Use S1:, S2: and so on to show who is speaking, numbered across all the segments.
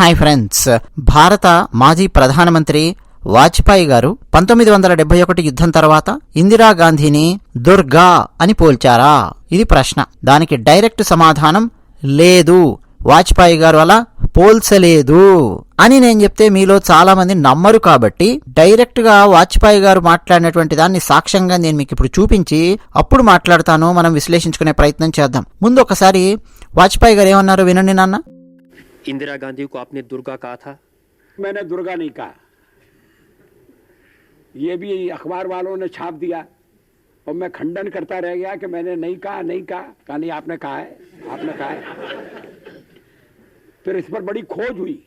S1: Hi friends. భారత మాజీ ప్రధానమంత్రి వాజ్పేయి గారు పంతొమ్మిది వందల డెబ్బై ఒకటి యుద్ధం తర్వాత ఇందిరాగాంధీని దుర్గా అని పోల్చారా? ఇది ప్రశ్న. దానికి డైరెక్ట్ సమాధానం లేదు. వాజ్పేయి గారు అలా పోల్చలేదు అని నేను చెప్తే మీలో చాలా మంది నమ్మరు కాబట్టి డైరెక్ట్గా వాజ్పేయి గారు మాట్లాడినటువంటి దాన్ని సాక్ష్యంగా నేను మీకు ఇప్పుడు చూపించి అప్పుడు మాట్లాడతాను. మనం విశ్లేషించుకునే ప్రయత్నం చేద్దాం. ముందు ఒకసారి వాజ్పేయి గారు ఏమన్నారు వినండి నాన్న.
S2: इंदिरा गांधी को आपने दुर्गा कहा था?
S3: मैंने दुर्गा नहीं कहा। ये भी अखबार वालों ने छाप दिया और मैं खंडन करता रह गया कि मैंने नहीं कहा नहीं कहा। कहा नहीं, आपने कहा है, आपने कहा है। फिर इस पर बड़ी खोज हुई।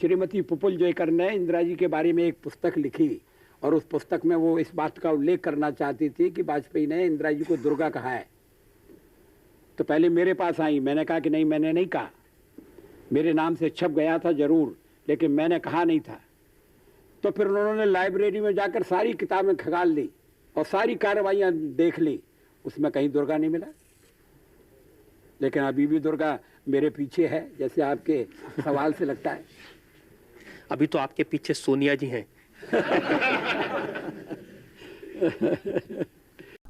S3: श्रीमती पुपुल जयकर ने इंदिरा जी के बारे में एक पुस्तक लिखी और उस पुस्तक में वो इस बात का उल्लेख करना चाहती थी कि वाजपेयी ने इंदिरा जी को दुर्गा कहा है। तो पहले मेरे पास आई, मैंने कहा कि नहीं, मैंने नहीं कहा। मेरे नाम से छप गया था जरूर लेकिन मैंने कहा नहीं था तो फिर उन्होंने लाइब्रेरी में जाकर सारी किताबें खगाल ली और सारी कार्रवाइयां देख ली उसमें कहीं दुर्गा नहीं मिला लेकिन अभी भी दुर्गा मेरे पीछे है जैसे आपके सवाल से लगता है
S2: अभी तो आपके पीछे सोनिया जी हैं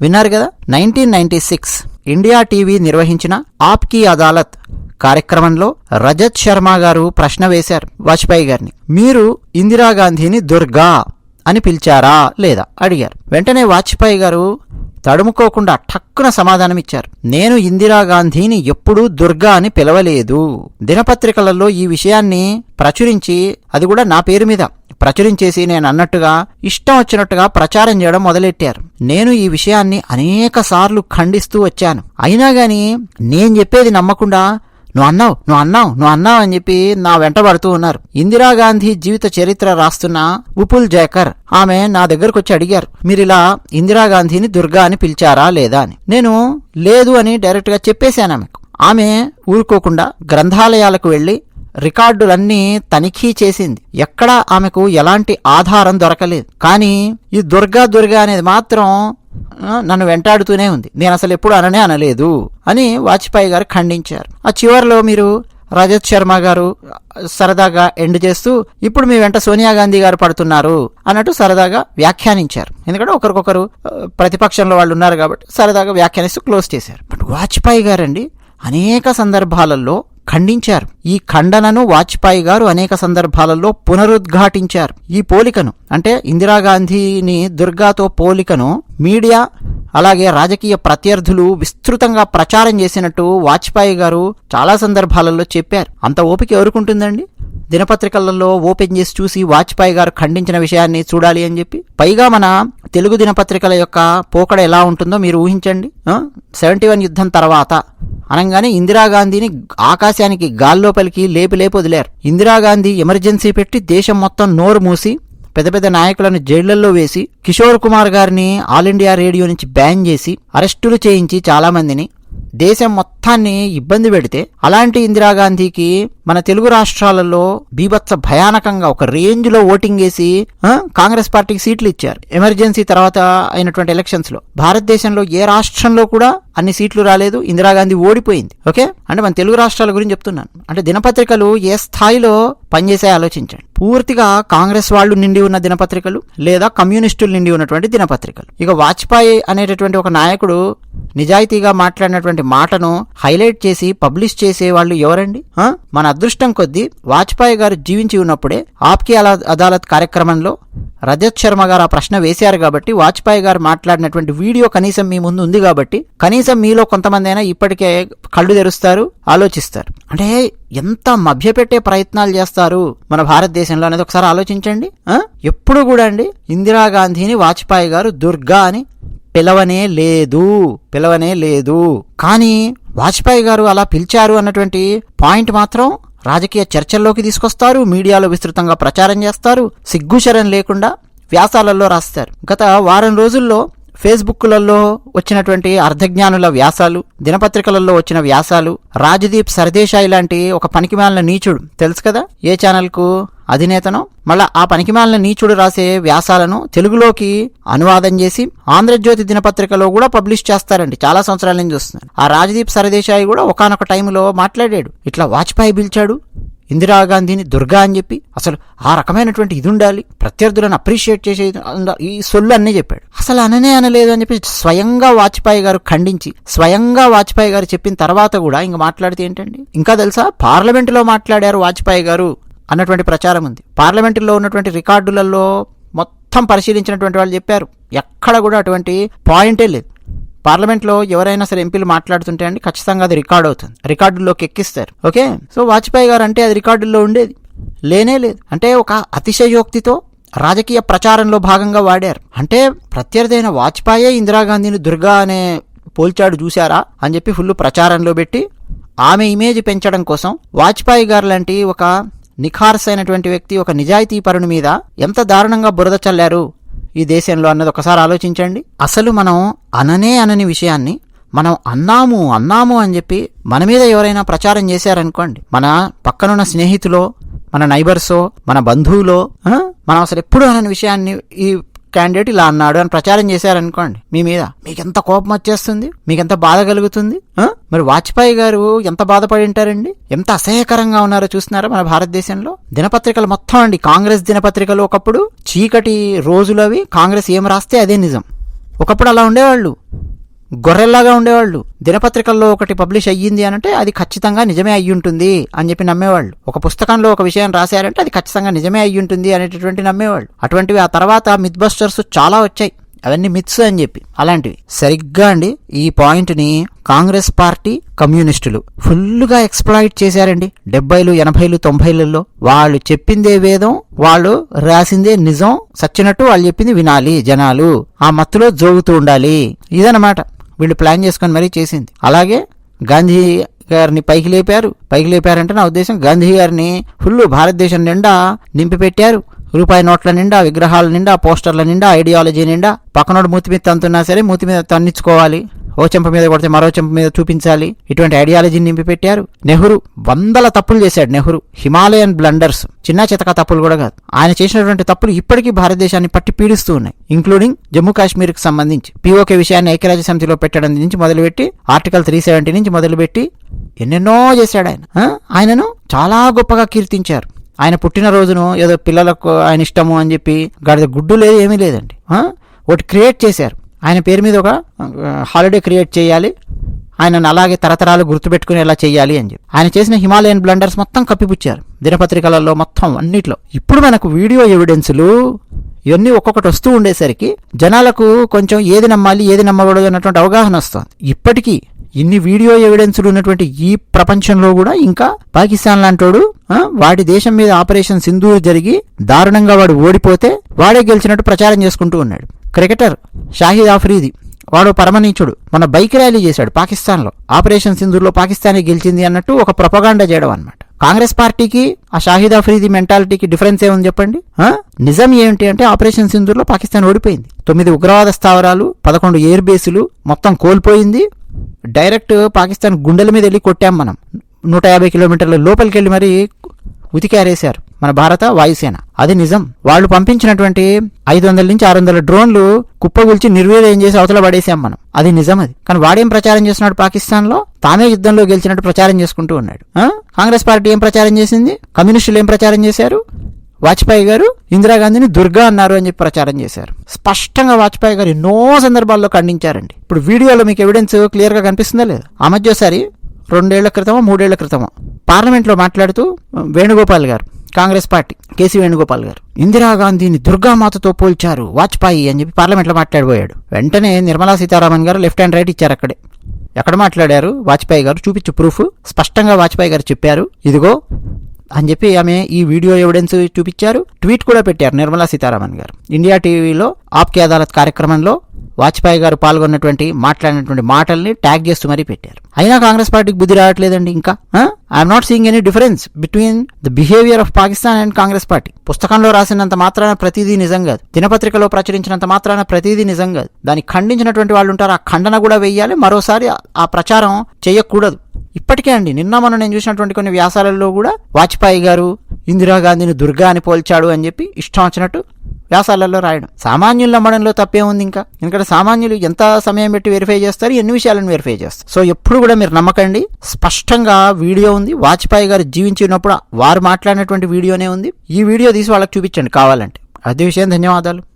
S1: విన్నారు కదా nineteen ninety six India TV నిర్వహించిన ఆప్కి అదాలత్ కార్యక్రమంలో రజత్ శర్మ గారు ప్రశ్న వేశారు వాజ్పేయి గారిని. మీరు ఇందిరాగాంధీని దుర్గా అని పిలిచారా లేదా? అడిగారు. వెంటనే వాజ్పేయి గారు తడుముకోకుండా ఠక్కున సమాధానమిచ్చారు నేను ఇందిరాగాంధీని ఎప్పుడూ దుర్గా అని పిలవలేదు. దినపత్రికలలో ఈ విషయాన్ని ప్రచురించి అది కూడా నా పేరు మీద ప్రచురించేసి నేను అన్నట్టుగా ఇష్టం వచ్చినట్టుగా ప్రచారం చేయడం మొదలెట్టారు. నేను ఈ విషయాన్ని అనేక సార్లు ఖండిస్తూ వచ్చాను. అయినా గాని నేను చెప్పేది నమ్మకుండా నువ్వు అన్నావు నువ్వు అన్నావు నువ్వు అన్నావు అని చెప్పి నా వెంట పడుతూ ఉన్నారు. ఇందిరాగాంధీ జీవిత చరిత్ర రాస్తున్న ఉపుల్ జైకర్ ఆమె నా దగ్గరకు వచ్చి అడిగారు మీరు ఇలా ఇందిరాగాంధీని దుర్గా అని పిలిచారా లేదా అని. నేను లేదు అని డైరెక్ట్గా చెప్పేశాను ఆమెకు. ఆమె ఊరుకోకుండా గ్రంథాలయాలకు వెళ్ళి రికార్డులన్నీ తనిఖీ చేసింది. ఎక్కడా ఆమెకు ఎలాంటి ఆధారం దొరకలేదు. కానీ ఈ దుర్గా దుర్గా అనేది మాత్రం నన్ను వెంటాడుతూనే ఉంది. నేను అసలు ఎప్పుడు అననే అనలేదు అని వాజ్పేయి గారు ఖండించారు. ఆ చివరిలో మీరు రజత్ శర్మ గారు సరదాగా ఎండ్ చేస్తూ ఇప్పుడు మీ వెంట సోనియా గాంధీ గారు పడుతున్నారు అన్నట్టు సరదాగా వ్యాఖ్యానించారు. ఎందుకంటే ఒకరికొకరు ప్రతిపక్షంలో వాళ్ళు ఉన్నారు కాబట్టి సరదాగా వ్యాఖ్యానిస్తూ క్లోజ్ చేశారు. బట్ వాజ్పేయి గారండి అనేక సందర్భాలలో ఖండించారు. ఈ ఖండనను వాజ్పేయి గారు అనేక సందర్భాలలో పునరుద్ఘాటించారు. ఈ పోలికను అంటే ఇందిరాగాంధీని దుర్గాతో పోలికను మీడియా అలాగే రాజకీయ ప్రత్యర్థులు విస్తృతంగా ప్రచారం చేసినట్టు వాజ్పేయి గారు చాలా సందర్భాలలో చెప్పారు. అంత ఓపిక ఎవరుకుంటుందండి? దినపత్రికలలో ఓపెన్ చేసి చూసి వాజ్పేయి గారు ఖండించిన విషయాన్ని చూడాలి అని చెప్పి. పైగా మన తెలుగు దినపత్రికల యొక్క పోకడ ఎలా ఉంటుందో మీరు ఊహించండి. సెవెంటీ వన్ యుద్ధం తర్వాత అనగానే ఇందిరాగాంధీని ఆకాశానికి గాల్లోపలికి పలికి లేపి వదిలారు. ఇందిరాగాంధీ ఎమర్జెన్సీ పెట్టి దేశం మొత్తం నోరు మూసి పెద్ద పెద్ద నాయకులను జైళ్ళలో వేసి కిషోర్ కుమార్ గారిని ఆల్ ఇండియా రేడియో నుంచి బ్యాన్ చేసి అరెస్టులు చేయించి చాలామందిని దేశం మొత్తాన్ని ఇబ్బంది పెడితే అలాంటి ఇందిరాగాంధీకి మన తెలుగు రాష్ట్రాలలో బీభత్స భయానకంగా ఒక రేంజ్లో ఓటింగ్ వేసి కాంగ్రెస్ పార్టీకి సీట్లు ఇచ్చారు. ఎమర్జెన్సీ తర్వాత అయినటువంటి ఎలక్షన్స్లో భారతదేశంలో ఏ రాష్ట్రంలో కూడా అన్ని సీట్లు రాలేదు ఇందిరాగాంధీ ఓడిపోయింది. ఓకే? అంటే మన తెలుగు రాష్ట్రాల గురించి చెప్తున్నాను. అంటే దినపత్రికలు ఏ స్థాయిలో పనిచేసే ఆలోచించండి. పూర్తిగా కాంగ్రెస్ వాళ్ళు నిండి ఉన్న దినపత్రికలు లేదా కమ్యూనిస్టులు నిండి ఉన్నటువంటి దినపత్రికలు. ఇక వాజ్పేయి అనేటటువంటి ఒక నాయకుడు నిజాయితీగా మాట్లాడినటువంటి మాటను హైలైట్ చేసి పబ్లిష్ చేసే వాళ్ళు ఎవరండి మన అదృష్టం కొద్దీ వాజ్పేయి గారు జీవించి ఉన్నప్పుడే ఆప్కి అదాలత్ కార్యక్రమంలో రజత్ శర్మ గారు ఆ ప్రశ్న వేశారు కాబట్టి వాజ్పేయి గారు మాట్లాడినటువంటి వీడియో కనీసం మీ ముందు ఉంది కాబట్టి కనీసం మీలో కొంతమంది అయినా ఇప్పటికే కళ్ళు తెరుస్తారు ఆలోచిస్తారు. అంటే ఎంత మభ్యపెట్టే ప్రయత్నాలు చేస్తారు మన భారతదేశంలో అనేది ఒకసారి ఆలోచించండి. ఎప్పుడు కూడా అండి ఇందిరాగాంధీని వాజ్పేయి గారు దుర్గా అని పిలవనే లేదు పిలవనే లేదు. కానీ వాజ్పేయి గారు అలా పిలిచారు అన్నటువంటి పాయింట్ మాత్రం రాజకీయ చర్చల్లోకి తీసుకొస్తారు మీడియాలో విస్తృతంగా ప్రచారం చేస్తారు సిగ్గుశరం లేకుండా వ్యాసాలలో రాస్తారు. గత వారం రోజుల్లో ఫేస్బుక్లలో వచ్చినటువంటి అర్ధజ్ఞానుల వ్యాసాలు దినపత్రికలలో వచ్చిన వ్యాసాలు రాజదీప్ సర్దేశాయి లాంటి ఒక పనికిమాలిన నీచుడు తెలుసు కదా? ఏ ఛానల్కు? అధినేతను మళ్ళా ఆ పనికిమాలిన నీచుడు రాసే వ్యాసాలను తెలుగులోకి అనువాదం చేసి ఆంధ్రజ్యోతి దినపత్రికలో కూడా పబ్లిష్ చేస్తారండి. చాలా సంవత్సరాల నుంచి వస్తున్నారు ఆ రాజదీప్ సరదేశాయి కూడా ఒకనొక టైంలో మాట్లాడాడు. ఇట్లా వాజ్పేయి పిలిచాడు ఇందిరాగాంధీని దుర్గా అని చెప్పి. అసలు ఆ రకమైనటువంటి ఇది ఉండాలి. ప్రత్యర్థులను అప్రిషియేట్ చేసే ఈ సొల్లు అన్నీ చెప్పాడు. అసలు అననే అనలేదు అని చెప్పి స్వయంగా వాజ్పేయి గారు ఖండించి స్వయంగా వాజ్పేయి గారు చెప్పిన తర్వాత కూడా ఇంకా మాట్లాడితే ఏంటండి? ఇంకా తెలుసా? పార్లమెంటులో మాట్లాడారు వాజ్పేయి గారు. అన్నటువంటి ప్రచారం ఉంది. పార్లమెంటులో ఉన్నటువంటి రికార్డులలో మొత్తం పరిశీలించినటువంటి వాళ్ళు చెప్పారు. ఎక్కడ కూడా అటువంటి పాయింటే లేదు. పార్లమెంట్లో ఎవరైనా సరే ఎంపీలు మాట్లాడుతుంటే అండి ఖచ్చితంగా అది రికార్డ్ అవుతుంది. రికార్డుల్లోకి ఎక్కిస్తారు. ఓకే? సో వాజ్పేయి గారు అంటే అది రికార్డుల్లో ఉండేది. లేనే లేదు. అంటే ఒక అతిశయోక్తితో రాజకీయ ప్రచారంలో భాగంగా వాడారు. అంటే ప్రత్యర్థి అయిన వాజ్పేయి ఇందిరాగాంధీని దుర్గా అనే పోల్చాడు చూశారా అని చెప్పి ఫుల్ ప్రచారంలో పెట్టి ఆమె ఇమేజ్ పెంచడం కోసం వాజ్పేయి గారు లాంటి ఒక నిఖార్స్ అయినటువంటి వ్యక్తి ఒక నిజాయితీ పరుని మీద ఎంత దారుణంగా బురద చల్లారు? ఈ దేశంలో అన్నది ఒకసారి ఆలోచించండి. అసలు మనం అననే అనని విషయాన్ని మనం అన్నాము అన్నాము అని చెప్పి మన మీద ఎవరైనా ప్రచారం చేశారనుకోండి మన పక్కనున్న స్నేహితులో మన నైబర్సో మన బంధువులో మనం అసలు ఎప్పుడు అనని విషయాన్ని ఈ క్యాండిడేట్ ఇలా అన్నాడు అని ప్రచారం చేశారనుకోండి మీ మీద మీకు ఎంత కోపం వచ్చేస్తుంది? మీకు ఎంత బాధ కలుగుతుంది? మరి వాజ్పేయి గారు ఎంత బాధపడి ఉంటారండి? ఎంత అసహ్యకరంగా ఉన్నారో చూస్తున్నారా మన భారతదేశంలో? దినపత్రికలు మొత్తం అండి. కాంగ్రెస్ దినపత్రికలు ఒకప్పుడు చీకటి రోజులు అవి. కాంగ్రెస్ ఏం రాస్తే అదే నిజం. ఒకప్పుడు అలా ఉండేవాళ్ళు. గొర్రెల్లాగా ఉండేవాళ్ళు. దినపత్రికల్లో ఒకటి పబ్లిష్ అయ్యింది అనంటే అది ఖచ్చితంగా నిజమే అయ్యి ఉంటుంది అని చెప్పి నమ్మేవాళ్ళు. ఒక పుస్తకంలో ఒక విషయం రాశారంటే అది ఖచ్చితంగా నిజమే అయ్యి ఉంటుంది అనేటటువంటి నమ్మేవాళ్ళు. అటువంటివి ఆ తర్వాత మిత్ బస్టర్స్ చాలా వచ్చాయి. అవన్నీ మిత్స్ అని చెప్పి. అలాంటివి. సరిగ్గా అండి ఈ పాయింట్ని కాంగ్రెస్ పార్టీ కమ్యూనిస్టులు ఫుల్గా ఎక్స్ప్లాయిట్ చేశారండి. డెబ్బైలు ఎనభైలు తొంభైలలో. వాళ్ళు చెప్పిందే వేదం వాళ్ళు రాసిందే నిజం. సచ్చినట్టు వాళ్ళు చెప్పింది వినాలి జనాలు. ఆ మత్తులో జోగుతూ ఉండాలి. ఇదనమాట వీళ్ళు ప్లాన్ చేసుకొని మరీ చేసింది. అలాగే గాంధీ గారిని పైకి లేపారు. పైకి లేపారంటే నా ఉద్దేశం గాంధీ గారిని ఫుల్ భారతదేశం నిండా నింపి పెట్టారు రూపాయి నోట్ల నిండా విగ్రహాల నిండా పోస్టర్ల నిండా ఐడియాలజీ నిండా పక్కనోడు మూతి మీద తంతున్నా సరే మూతి మీద తన్నించుకోవాలి. ఓ చెంప మీద కొడితే మరో చెంప మీద చూపించాలి. ఇటువంటి ఐడియాలజీని నింపి పెట్టారు నెహ్రూ వందల తప్పులు చేశాడు నెహ్రూ. హిమాలయన్ బ్లండర్స్ చిన్న చితక తప్పులు కూడా కాదు. ఆయన చేసినటువంటి తప్పులు ఇప్పటికీ భారతదేశాన్ని పట్టి పీడిస్తూ ఉన్నాయి. ఇంక్లూడింగ్ జమ్మూ కాశ్మీర్కి సంబంధించి. పీఓకే విషయాన్ని ఐక్యరాజ్య సమితిలో పెట్టడం నుంచి మొదలుపెట్టి ఆర్టికల్ త్రీ సెవెంటీ నుంచి మొదలుపెట్టి ఎన్నెన్నో చేశాడు ఆయన. ఆయనను చాలా గొప్పగా కీర్తించారు. ఆయన పుట్టినరోజును ఏదో పిల్లలకు ఆయన ఇష్టము అని చెప్పి గాడిద గుడ్డు లేదు ఏమీ లేదండి. ఒకటి క్రియేట్ చేశారు. ఆయన పేరు మీద ఒక హాలిడే క్రియేట్ చేయాలి. ఆయనను అలాగే తరతరాలు గుర్తుపెట్టుకునేలా చేయాలి అని చెప్పి. ఆయన చేసిన హిమాలయన్ బ్లండర్స్ మొత్తం కప్పిపుచ్చారు. దినపత్రికలలో మొత్తం అన్నిట్లో. ఇప్పుడు మనకు వీడియో ఎవిడెన్సులు ఇవన్నీ ఒక్కొక్కటి వస్తూ ఉండేసరికి జనాలకు కొంచెం ఏది నమ్మాలి ఏది నమ్మకూడదు అన్నటువంటి అవగాహన వస్తుంది. ఇప్పటికీ ఇన్ని వీడియో ఎవిడెన్సులు ఉన్నటువంటి ఈ ప్రపంచంలో కూడా ఇంకా పాకిస్తాన్ లాంటోడు వాడి దేశం మీద ఆపరేషన్ సింధూరు జరిగి దారుణంగా వాడు ఓడిపోతే వాడే గెలిచినట్టు ప్రచారం చేసుకుంటూ ఉన్నాడు. క్రికెటర్ షాహిద్ ఆఫ్రీది వాడు పరమనీచుడు. మన బైక్ ర్యాలీ చేశాడు పాకిస్తాన్లో. ఆపరేషన్ సింధూర్లో పాకిస్తానే గెలిచింది అన్నట్టు ఒక ప్రొపగాండా చేయడం అనమాట కాంగ్రెస్ పార్టీకి ఆ షాహిద్ ఆఫ్రీది మెంటాలిటీకి డిఫరెన్స్ ఏముంది చెప్పండి? నిజం ఏంటి అంటే ఆపరేషన్ సింధూర్లో పాకిస్తాన్ ఓడిపోయింది. తొమ్మిది ఉగ్రవాద స్థావరాలు పదకొండు ఎయిర్ బేసులు మొత్తం కోల్పోయింది. డైరెక్ట్ పాకిస్తాన్ గుండెల మీద వెళ్ళి కొట్టాం మనం. నూట యాభై కిలోమీటర్ల లోపలికి వెళ్ళి మరీ ఉతికారేశారు. మన భారత వాయుసేన. అది నిజం. వాళ్ళు పంపించినటువంటి ఐదు వందల నుంచి ఆరు వందల డ్రోన్లు కుప్పగుల్చి నిర్వీర్యం చేసి అవతల పడేసాం మనం. అది నిజం అది. కానీ వాడేం ప్రచారం చేస్తున్నాడు పాకిస్తాన్లో తామే యుద్ధంలో గెలిచినట్టు ప్రచారం చేసుకుంటూ ఉన్నాడు. కాంగ్రెస్ పార్టీ ఏం ప్రచారం చేసింది? కమ్యూనిస్టులు ఏం ప్రచారం చేశారు? వాజ్పేయి గారు ఇందిరాగాంధీని దుర్గా అన్నారు అని చెప్పి ప్రచారం చేశారు. స్పష్టంగా వాజ్పేయి గారు ఎన్నో సందర్భాల్లో ఖండించారండి. ఇప్పుడు వీడియోలో మీకు ఎవిడెన్స్ క్లియర్గా కనిపిస్తుందా లేదు? ఆ మధ్య ఒకసారి రెండేళ్ళ క్రితమో మూడేళ్ళ క్రితమో పార్లమెంట్లో మాట్లాడుతూ వేణుగోపాల్ గారు కాంగ్రెస్ పార్టీ కేసీ వేణుగోపాల్ గారు. ఇందిరాగాంధీని దుర్గామాతతో పోల్చారు వాజ్పేయి అని చెప్పి పార్లమెంట్లో మాట్లాడిపోయాడు. వెంటనే నిర్మలా సీతారామన్ గారు లెఫ్ట్ హ్యాండ్ రైట్ ఇచ్చారు అక్కడే. ఎక్కడ మాట్లాడారు? వాజ్పేయి గారు చూపించు ప్రూఫ్. స్పష్టంగా వాజ్పేయి గారు చెప్పారు ఇదిగో అని చెప్పి ఆమె ఈ వీడియో ఎవిడెన్స్ చూపించారు. ట్వీట్ కూడా పెట్టారు నిర్మలా సీతారామన్ గారు. ఇండియా టీవీలో ఆప్కే అదాలత్ కార్యక్రమంలో వాజ్పేయి గారు పాల్గొన్నటువంటి మాట్లాడినటువంటి మాటల్ని ట్యాగ్ చేస్తూ మరీ పెట్టారు. అయినా కాంగ్రెస్ పార్టీకి బుద్ధి రావట్లేదండి ఇంకా I'm not seeing any difference between the behaviour of Pakistan and Congress party పుస్తకంలో రాసినంత మాత్రాన ప్రతిదీ నిజం కాదు. దినపత్రికలో ప్రచురించినంత మాత్రాన ప్రతిదీ నిజం కాదు. దాన్ని ఖండించినటువంటి వాళ్ళు ఉంటారు ఆ ఖండన కూడా వెయ్యాలి మరోసారి ఆ- ఆ ప్రచారం చేయకూడదు. ఇప్పటికే అండి నిన్న మనం నేను చూసినటువంటి కొన్ని వ్యాసాలలో కూడా వాజ్పేయి గారు ఇందిరాగాంధీని దుర్గా అని పోల్చాడు అని చెప్పి ఇష్టం వచ్చినట్టు వ్యాసాలలో రాయడం. సామాన్యులు నమ్మడంలో తప్పే ఉంది ఇంకా. ఎందుకంటే సామాన్యులు ఎంత సమయం పెట్టి వెరిఫై చేస్తారు ఎన్ని విషయాలను వెరిఫై చేస్తారు. సో ఎప్పుడు కూడా మీరు నమ్మకండి. స్పష్టంగా వీడియో ఉంది. వాజ్పేయి గారు జీవించినప్పుడు వారు మాట్లాడినటువంటి వీడియోనే ఉంది. ఈ వీడియో తీసి వాళ్ళకి చూపించండి కావాలంటే. అదే విషయం. ధన్యవాదాలు.